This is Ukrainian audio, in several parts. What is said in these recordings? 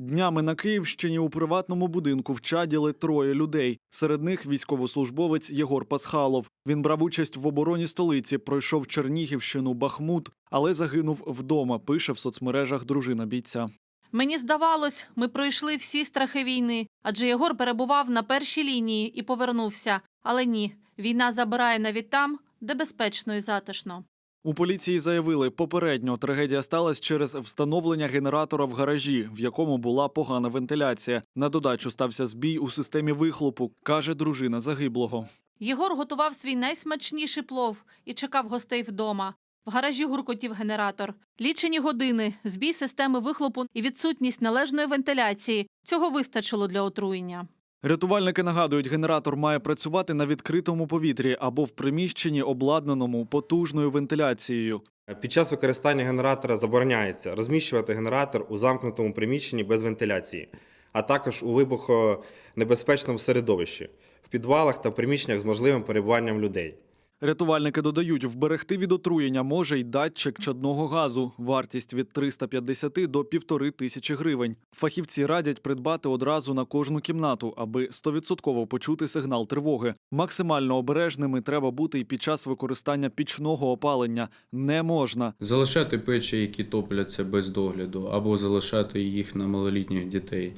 Днями на Київщині у приватному будинку вчаділи троє людей. Серед них військовослужбовець Єгор Пасхалов. Він брав участь в обороні столиці, пройшов Чернігівщину, Бахмут, але загинув вдома. Пише в соцмережах дружина бійця. Мені здавалось, ми пройшли всі страхи війни, адже Єгор перебував на першій лінії і повернувся. Але ні, війна забирає навіть там, де безпечно і затишно. У поліції заявили, попередньо трагедія сталася через встановлення генератора в гаражі, в якому була погана вентиляція. На додачу стався збій у системі вихлопу, каже дружина загиблого. Єгор готував свій найсмачніший плов і чекав гостей вдома. В гаражі гуркотів генератор. Лічені години, збій системи вихлопу і відсутність належної вентиляції. Цього вистачило для отруєння. Рятувальники нагадують, генератор має працювати на відкритому повітрі або в приміщенні, обладнаному потужною вентиляцією. Під час використання генератора забороняється розміщувати генератор у замкнутому приміщенні без вентиляції, а також у вибухонебезпечному середовищі, в підвалах та приміщеннях з можливим перебуванням людей. Рятувальники додають, вберегти від отруєння може й датчик чадного газу. Вартість від 350 до півтори тисячі гривень. Фахівці радять придбати одразу на кожну кімнату, аби 100% почути сигнал тривоги. Максимально обережними треба бути і під час використання пічного опалення. Не можна. Залишати печі, які топляться без догляду, або залишати їх на малолітніх дітей,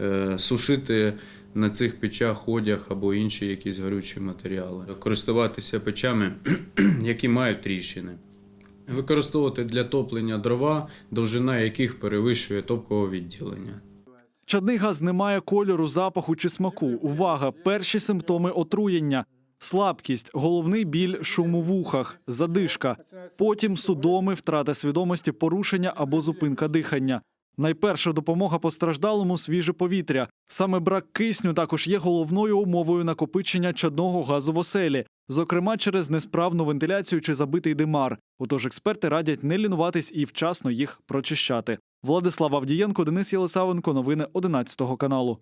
Е, сушити на цих печах одяг або інші якісь горючі матеріали, користуватися печами, які мають тріщини. Використовувати для топлення дрова, довжина яких перевищує топкове відділення. Чадний газ не має кольору, запаху чи смаку. Увага! Перші симптоми отруєння. Слабкість, головний біль, шум у вухах, задишка. Потім судоми, втрата свідомості, порушення або зупинка дихання. Найперша допомога постраждалому свіже повітря. Саме брак кисню також є головною умовою накопичення чадного газу в оселі, зокрема через несправну вентиляцію чи забитий димар. Отож експерти радять не лінуватись і вчасно їх прочищати. Владислав Авдієнко, Денис Єлисавенко. Новини 11 каналу.